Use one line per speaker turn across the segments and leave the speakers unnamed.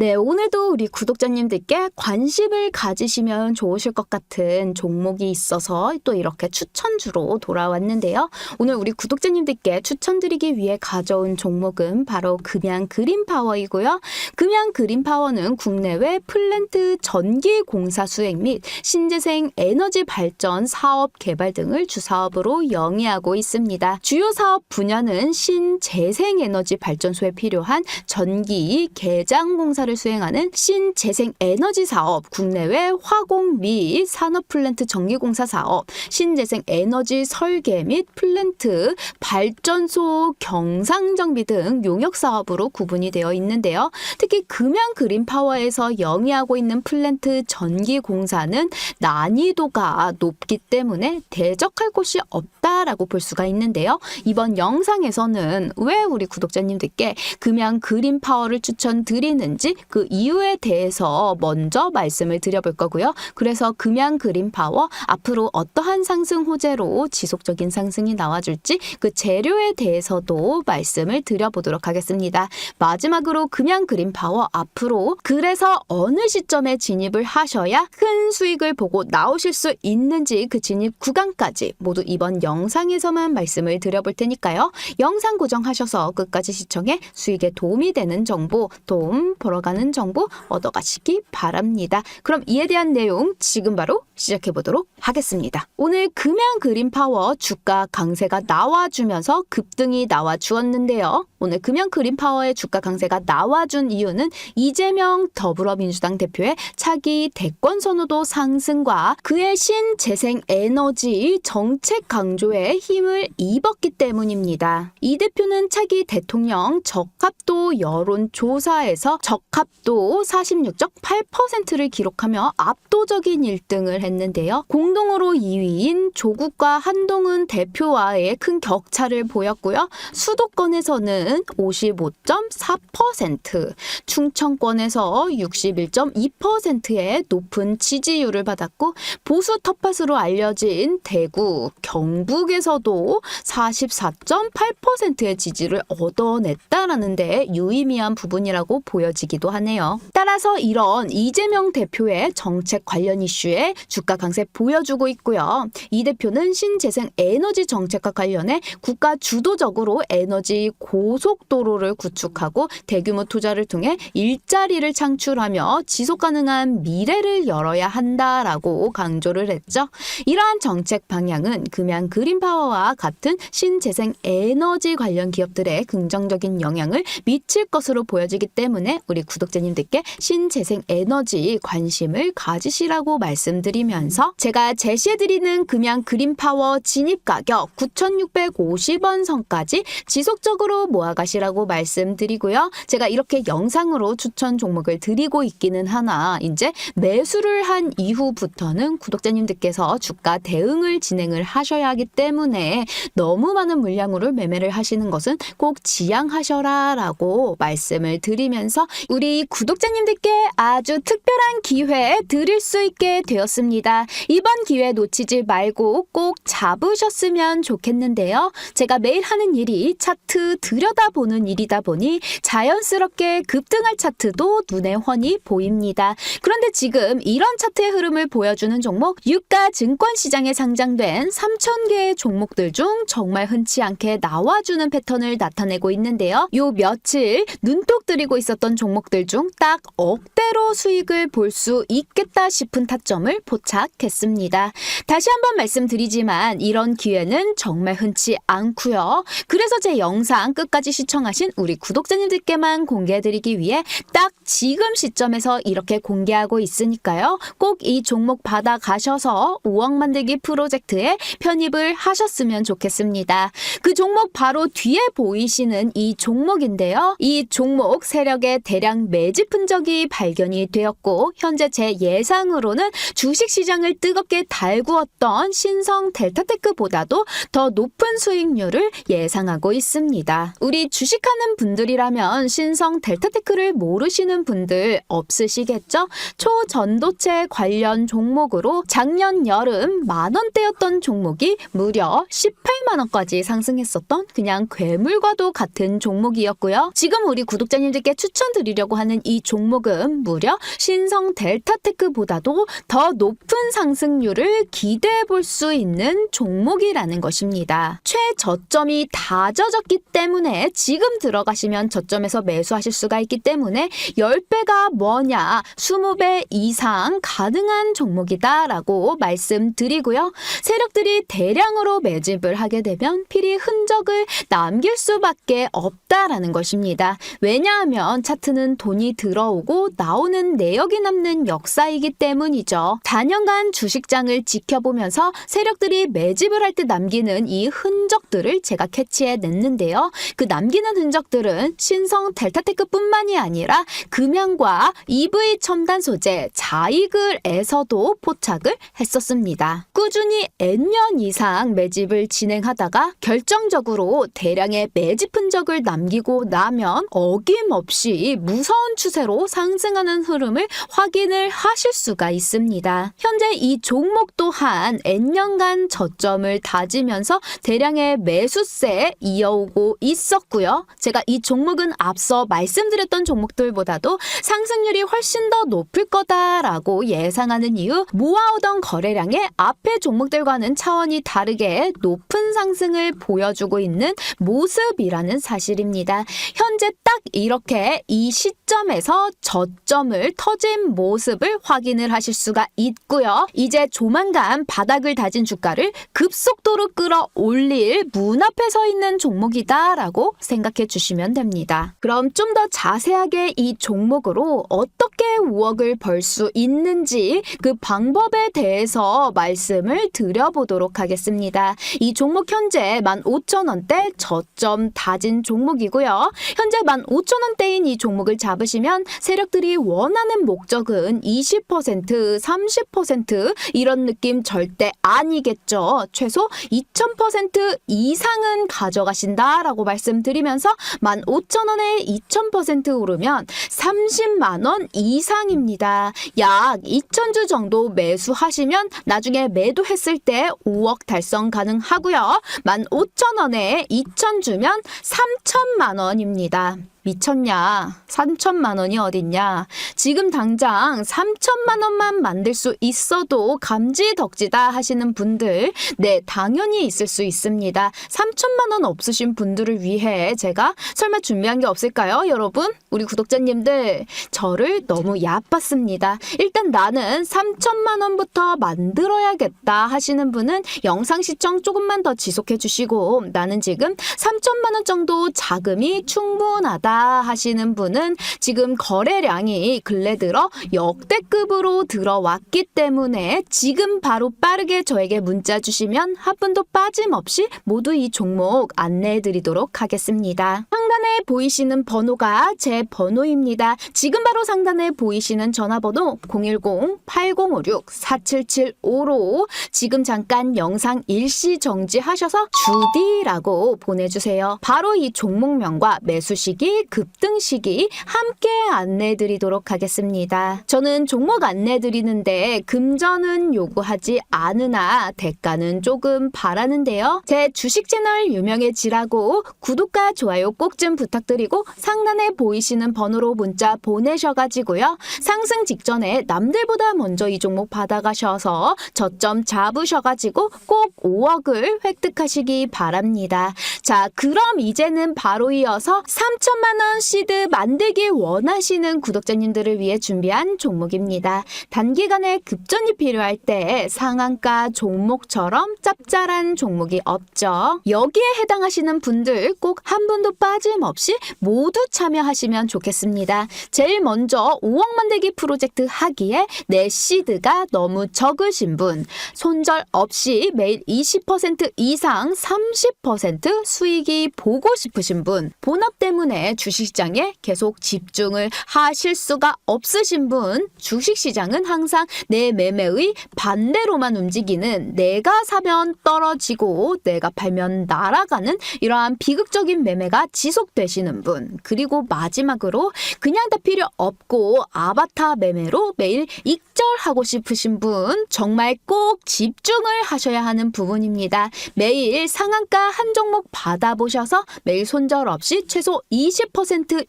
네, 오늘도 우리 구독자님들께 관심을 가지시면 좋으실 것 같은 종목이 있어서 또 이렇게 추천주로 돌아왔는데요. 오늘 우리 구독자님들께 추천드리기 위해 가져온 종목은 바로 금양 그린파워이고요. 금양 그린파워는 국내외 플랜트 전기 공사 수행 및 신재생 에너지 발전 사업 개발 등을 주사업으로 영위하고 있습니다. 주요 사업 분야는 신재생 에너지 발전소에 필요한 전기 개장 공사를 수행하는 신재생 에너지 사업, 국내외 화공 및 산업 플랜트 전기 공사 사업, 신재생 에너지 설계 및 플랜트 발전소 경상 정비 등 용역 사업으로 구분이 되어 있는데요. 특히 금양 그린 파워에서 영위하고 있는 플랜트 전기 공사는 난이도가 높기 때문에 대적할 곳이 없다라고 볼 수가 있는데요. 이번 영상에서는 왜 우리 구독자님들께 금양 그린 파워를 추천드리는지 그 이유에 대해서 먼저 말씀을 드려볼 거고요. 그래서 금양 그린 파워 앞으로 어떠한 상승 호재로 지속적인 상승이 나와줄지 그 재료에 대해서도 말씀을 드려보도록 하겠습니다. 마지막으로 금양 그린 파워 앞으로 그래서 어느 시점에 진입을 하셔야 큰 수익을 보고 나오실 수 있는지 그 진입 구간까지 모두 이번 영상에서만 말씀을 드려볼 테니까요. 영상 고정하셔서 끝까지 시청해 수익에 도움이 되는 정보, 돈 벌어가 는 정보 얻어가시기 바랍니다. 그럼 이에 대한 내용 지금 바로 시작해 보도록 하겠습니다. 오늘 금양 그린 파워 주가 강세가 나와주면서 급등이 나와주었는데요. 오늘 금양 그린 파워의 주가 강세가 나와준 이유는 이재명 더불어민주당 대표의 차기 대권 선호도 상승과 그의 신재생 에너지 정책 강조에 힘을 입었기 때문입니다. 이 대표는 차기 대통령 적합도 여론조사에서 적합 도 46.8%를 기록하며 압도적인 1등을 했는데요. 공동으로 2위인 조국과 한동훈 대표와의 큰 격차를 보였고요. 수도권에서는 55.4%, 충청권에서 61.2%의 높은 지지율을 받았고 보수 텃밭으로 알려진 대구, 경북에서도 44.8%의 지지를 얻어냈다라는 데 유의미한 부분이라고 보여지 기도 하네요. 따라서 이런 이재명 대표의 정책 관련 이슈에 주가 강세 보여주고 있고요. 이 대표는 신재생 에너지 정책과 관련해 국가 주도적으로 에너지 고속도로를 구축하고 대규모 투자를 통해 일자리를 창출하며 지속 가능한 미래를 열어야 한다라고 강조를 했죠. 이러한 정책 방향은 금양 그린파워와 같은 신재생 에너지 관련 기업들의 긍정적인 영향을 미칠 것으로 보여지기 때문에 우리 구독자님들께 신재생 에너지 관심을 가지시라고 말씀드리면서 제가 제시해드리는 금양 그린파워 진입 가격 9,650원 선까지 지속적으로 모아가시라고 말씀드리고요. 제가 이렇게 영상으로 추천 종목을 드리고 있기는 하나 이제 매수를 한 이후부터는 구독자님들께서 주가 대응을 진행을 하셔야 하기 때문에 너무 많은 물량으로 매매를 하시는 것은 꼭 지양하셔라 라고 말씀을 드리면서 우리 구독자님들께 아주 특별한 기회 드릴 수 있게 되었습니다. 이번 기회 놓치지 말고 꼭 잡으셨으면 좋겠는데요. 제가 매일 하는 일이 차트 들여다보는 일이다 보니 자연스럽게 급등할 차트도 눈에 훤히 보입니다. 그런데 지금 이런 차트의 흐름을 보여주는 종목 유가 증권 시장에 상장된 3,000개의 종목들 중 정말 흔치 않게 나와주는 패턴을 나타내고 있는데요. 요 며칠 눈독 들이고 있었던 종목 들 중 딱 억대로 수익을 볼 수 있겠다 싶은 타점을 포착했습니다. 다시 한번 말씀드리지만 이런 기회는 정말 흔치 않고요. 그래서 제 영상 끝까지 시청하신 우리 구독자님들께만 공개해드리기 위해 딱 지금 시점에서 이렇게 공개하고 있으니까요. 꼭 이 종목 받아 가셔서 5억 만들기 프로젝트에 편입을 하셨으면 좋겠습니다. 그 종목 바로 뒤에 보이시는 이 종목인데요. 이 종목 세력의 대량 매집 흔적이 발견이 되었고 현재 제 예상으로는 주식시장을 뜨겁게 달구었던 신성 델타테크보다도 더 높은 수익률을 예상하고 있습니다. 우리 주식하는 분들이라면 신성 델타테크를 모르시는 분들 없으시겠죠? 초전도체 관련 종목으로 작년 여름 만 원대였던 종목이 무려 18만 원까지 상승했었던 그냥 괴물과도 같은 종목이었고요. 지금 우리 구독자님들께 추천드리려고 하는 이 종목은 무려 신성 델타테크보다도 더 높은 상승률을 기대해 볼 수 있는 종목이라는 것입니다. 최저점이 다 젖었기 때문에 지금 들어가시면 저점에서 매수하실 수가 있기 때문에 10배가 뭐냐, 20배 이상 가능한 종목이다라고 말씀드리고요. 세력들이 대량으로 매집을 하게 되면 필히 흔적을 남길 수밖에 없다라는 것입니다. 왜냐하면 차트는 돈이 들어오고 나오는 내역이 남는 역사이기 때문이죠. 단연간 주식장을 지켜보면서 세력들이 매집을 할 때 남기는 이 흔적들을 제가 캐치해 냈는데요. 그 남기는 흔적들은 신성 델타테크뿐만이 아니라 금양과 EV 첨단 소재 자이글에서도 포착을 했었습니다. 꾸준히 N년 이상 매집을 진행하다가 결정적으로 대량의 매집 흔적을 남기고 나면 어김없이 무 서운 추세로 상승하는 흐름을 확인을 하실 수가 있습니다. 현재 이 종목 또한 N년간 저점을 다지면서 대량의 매수세 이어오고 있었고요. 제가 이 종목은 앞서 말씀드렸던 종목들보다도 상승률이 훨씬 더 높을 거다라고 예상하는 이유 모아오던 거래량의 앞의 종목들과는 차원이 다르게 높은 상승을 보여주고 있는 모습이라는 사실입니다. 현재 딱 이렇게 이 시점에서 저점을 터진 모습을 확인을 하실 수가 있고요. 이제 조만간 바닥을 다진 주가를 급속도로 끌어올릴 문 앞에 서 있는 종목이다라고 생각해 주시면 됩니다. 그럼 좀 더 자세하게 이 종목으로 어떻게 5억을 벌 수 있는지 그 방법에 대해서 말씀을 드려보도록 하겠습니다. 이 종목 현재 15,000원대 저점 다진 종목이고요. 현재 15,000원대인 이 종목을 잡으시면 세력들이 원하는 목적은 20%, 30% 이런 느낌 절대 아니겠죠. 최소 2,000% 이상은 가져가신다라고 말씀드리면서 15,000원에 2,000% 오르면 30만 원 이상입니다. 약 2,000주 정도 매수하시면 나중에 매도했을 때 5억 달성 가능하고요. 15,000원에 2,000 주면 3천만 원입니다. 미쳤냐? 3천만 원이 어딨냐? 지금 당장 3천만 원만 만들 수 있어도 감지덕지다 하시는 분들, 네, 당연히 있을 수 있습니다. 3천만 원 없으신 분들을 위해 제가 설마 준비한 게 없을까요, 여러분? 우리 구독자님들, 저를 너무 얕봤습니다. 일단 나는 3천만 원부터 만들어야겠다 하시는 분은 영상 시청 조금만 더 지속해 주시고, 나는 지금 3천만 원 정도 자금이 충분하다. 하시는 분은 지금 거래량이 근래 들어 역대급으로 들어왔기 때문에 지금 바로 빠르게 저에게 문자 주시면 한 분도 빠짐없이 모두 이 종목 안내해 드리도록 하겠습니다. 상단에 보이시는 번호가 제 번호입니다. 지금 바로 상단에 보이시는 전화번호 010-8056-4775로 지금 잠깐 영상 일시 정지하셔서 주디라고 보내주세요. 바로 이 종목명과 매수 시기, 급등 시기 함께 안내해 드리도록 하겠습니다. 저는 종목 안내 드리는데 금전은 요구하지 않으나 대가는 조금 바라는데요. 제 주식 채널 유명해지라고 구독과 좋아요 꼭 좀 부탁드리고 상단에 보이시는 번호로 문자 보내셔가지고요. 상승 직전에 남들보다 먼저 이 종목 받아가셔서 저점 잡으셔가지고 꼭 5억을 획득하시기 바랍니다. 자, 그럼 이제는 바로 이어서 3천만 원 시드 만들기 원하시는 구독자님들을 위해 준비한 종목입니다. 단기간에 급전이 필요할 때 상한가 종목처럼 짭짤한 종목이 없죠. 여기에 해당하시는 분들 꼭 한 분도 빠짐없이 모두 참여하시면 좋겠습니다. 제일 먼저 5억 만들기 프로젝트 하기에 내 시드가 너무 적으신 분, 손절 없이 매일 20% 이상 30% 수익이 보고 싶으신 분, 본업 때문에 주식시장에 계속 집중을 하실 수가 없으신 분, 주식시장은 항상 내 매매의 반대로만 움직이는 내가 사면 떨어지고 내가 팔면 날아가는 이러한 비극적인 매매가 지속되시는 분, 그리고 마지막으로 그냥 다 필요 없고 아바타 매매로 매일 익절하고 싶으신 분, 정말 꼭 집중을 하셔야 하는 부분입니다. 매일 상한가 한 종목 받아보셔서 매일 손절 없이 최소 20%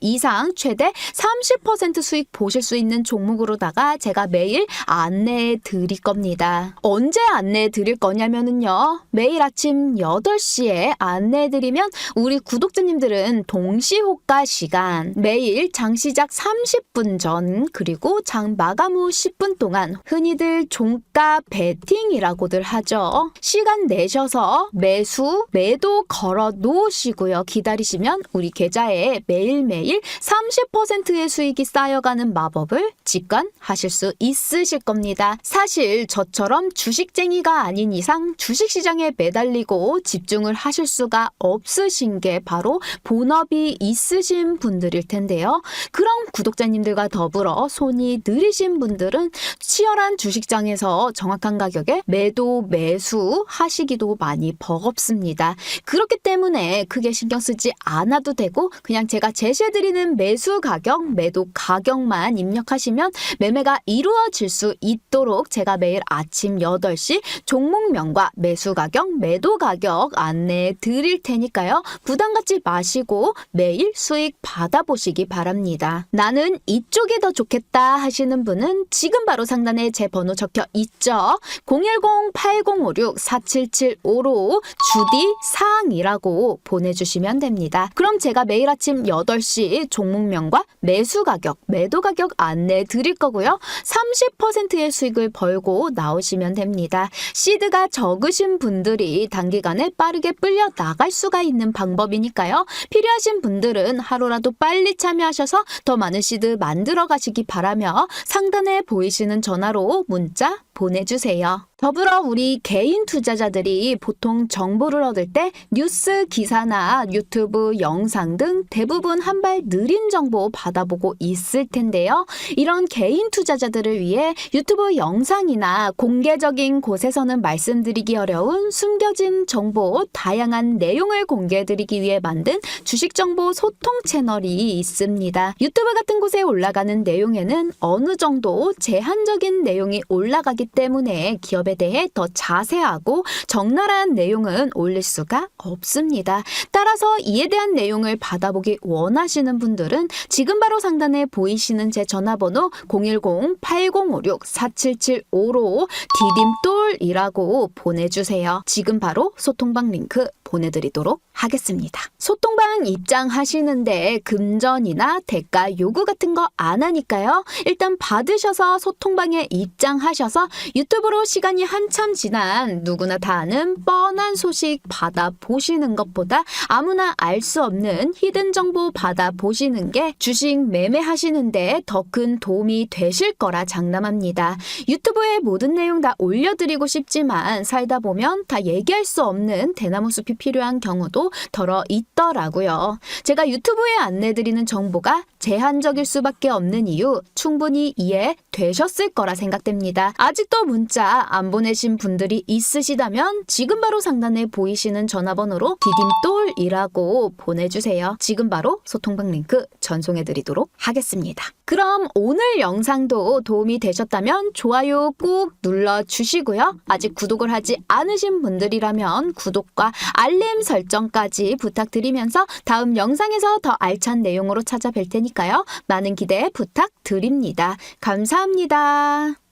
이상 최대 30% 수익 보실 수 있는 종목으로다가 제가 매일 안내해 드릴 겁니다. 언제 안내해 드릴 거냐면은요. 매일 아침 8시에 안내해 드리면 우리 구독자님들은 동시 호가 시간 매일 장 시작 30분 전 그리고 장 마감 후 10분 동안 흔히들 종가 베팅이라고들 하죠. 시간 내셔서 매수, 매도 걸어 놓으시고요. 기다리시면 우리 계좌에 매일매일 30%의 수익이 쌓여가는 마법을 직관하실 수 있으실 겁니다. 사실 저처럼 주식쟁이가 아닌 이상 주식시장에 매달리고 집중을 하실 수가 없으신 게 바로 본업이 있으신 분들일 텐데요. 그럼 구독자님들과 더불어 손이 느리신 분들은 치열한 주식장에서 정확한 가격에 매도 매수 하시기도 많이 버겁습니다. 그렇기 때문에 크게 신경 쓰지 않아도 되고 그냥 제가 제시해드리는 매수 가격, 매도 가격만 입력하시면 매매가 이루어질 수 있도록 제가 매일 아침 8시 종목명과 매수 가격, 매도 가격 안내해 드릴 테니까요. 부담 갖지 마시고 매일 수익 받아보시기 바랍니다. 나는 이쪽이 더 좋겠다 하시는 분은 지금 바로 상단에 제 번호 적혀 있죠. 010-8056-4775로 주디 사항이라고 보내주시면 됩니다. 그럼 제가 매일 아침 8시 종목명과 매수 가격, 매도 가격 안내 드릴 거고요. 30%의 수익을 벌고 나오시면 됩니다. 시드가 적으신 분들이 단기간에 빠르게 끌려 나갈 수가 있는 방법이니까요. 필요하신 분들은 하루라도 빨리 참여하셔서 더 많은 시드 만들어 가시기 바라며 상단에 보이시는 전화로 문자 보내주세요. 더불어 우리 개인 투자자들이 보통 정보를 얻을 때 뉴스 기사나 유튜브 영상 등 대부분 한 발 느린 정보 받아보고 있을 텐데요. 이런 개인 투자자들을 위해 유튜브 영상이나 공개적인 곳에서는 말씀드리기 어려운 숨겨진 정보, 다양한 내용을 공개해드리기 위해 만든 주식 정보 소통 채널이 있습니다. 유튜브 같은 곳에 올라가는 내용에는 어느 정도 제한적인 내용이 올라가기 때문에 기업 에 대해 더 자세하고 적나라한 내용은 올릴 수가 없습니다. 따라서 이에 대한 내용을 받아보기 원하시는 분들은 지금 바로 상단에 보이시는 제 전화번호 010-8056-4775로 디딤돌이라고 보내주세요. 지금 바로 소통방 링크 보내드리도록 하겠습니다. 소통방 입장하시는데 금전이나 대가 요구 같은 거 안 하니까요. 일단 받으셔서 소통방에 입장하셔서 유튜브로 시간이 한참 지난 누구나 다 아는 뻔한 소식 받아보시는 것보다 아무나 알 수 없는 히든 정보 받아보시는 게 주식 매매하시는데 더 큰 도움이 되실 거라 장담합니다. 유튜브에 모든 내용 다 올려드리고 싶지만 살다 보면 다 얘기할 수 없는 대나무 숲이 필요한 경우도 덜어 있더라고요. 제가 유튜브에 안내드리는 정보가 제한적일 수밖에 없는 이유 충분히 이해되셨을 거라 생각됩니다. 아직도 문자 안 보내신 분들이 있으시다면 지금 바로 상단에 보이시는 전화번호로 디딤돌이라고 보내주세요. 지금 바로 소통방 링크 전송해드리도록 하겠습니다. 그럼 오늘 영상도 도움이 되셨다면 좋아요 꼭 눌러주시고요. 아직 구독을 하지 않으신 분들이라면 구독과 알림 설정까지 부탁드리면서 다음 영상에서 더 알찬 내용으로 찾아뵐 테니까요. 많은 기대 부탁드립니다. 감사합니다.